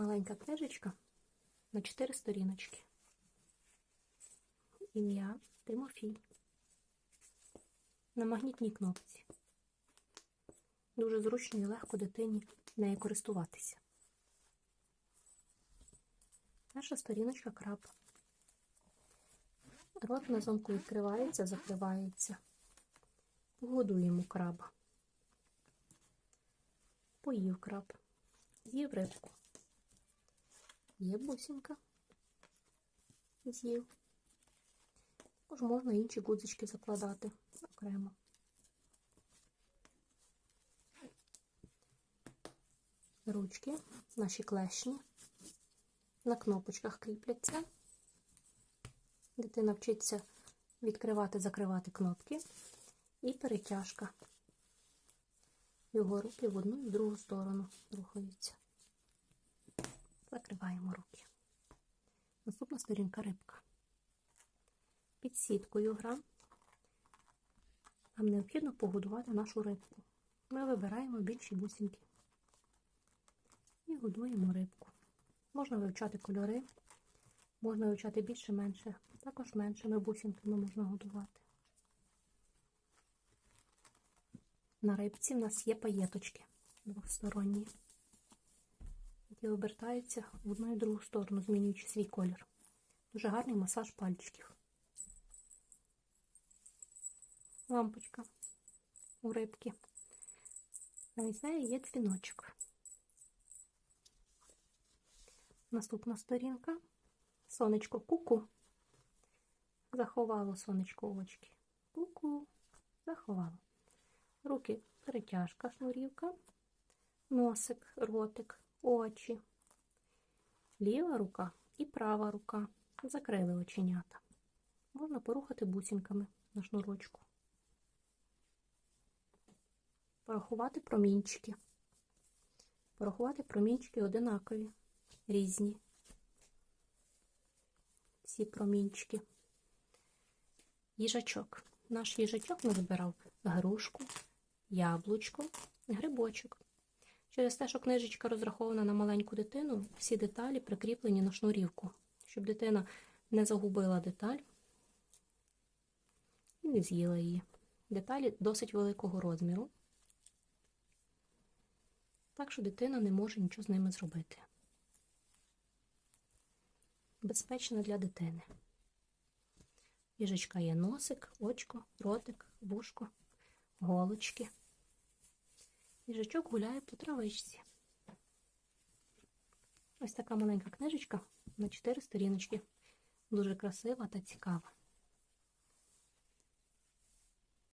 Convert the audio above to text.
маленька книжечка на 4 сторіночки. Ім'я Тимофій. На магнітній кнопці. Дуже зручно і легко дитині нею користуватися. Перша сторіночка краб. Рот на замку відкривається, закривається. Погодуємо краба. Поїв краб. З'їв рибку. Є бусинка. З'їв. Також можна інші гудзички закладати окремо. Ручки, наші клешні, на кнопочках кріпляться. Дитина вчиться відкривати, закривати кнопки і перетяжка. Його руки в одну і в другу сторону рухаються. Закриваємо руки. Наступна сторінка рибка. Під сіткою гра. Нам необхідно погодувати нашу рибку. Ми вибираємо більші бусинки і годуємо рибку. Можна вивчати кольори, можна вивчати більше-менше, також меншими бусинками можна годувати. На рибці в нас є паєточки двосторонні, які обертаються в одну і другу сторону, змінюючи свій колір. Дуже гарний масаж пальчиків. Лампочка у рибки. Навіть неї є дзвіночок. Наступна сторінка. Сонечко куку. Заховало сонечко очки. Ку-ку. Заховало. Руки перетяжка, шнурівка, носик, ротик, очі. Ліва рука і права рука. Закрили оченята. Можна порухати бусинками на шнурочку. Порахувати промінчики. Порахувати промінчики одинакові, різні. Ці промінчики. Їжачок. Наш їжачок назбирав грушку, яблучко, грибочок. Через те, що книжечка розрахована на маленьку дитину, всі деталі прикріплені на шнурівку, щоб дитина не загубила деталь і не з'їла її. Деталі досить великого розміру, так що дитина не може нічого з ними зробити. Безпечно для дитини. Їжачка є носик, очко, ротик, вушко, голочки. Їжачок гуляє по травичці. Ось така маленька книжечка на 4 сторіночки. Дуже красива та цікава.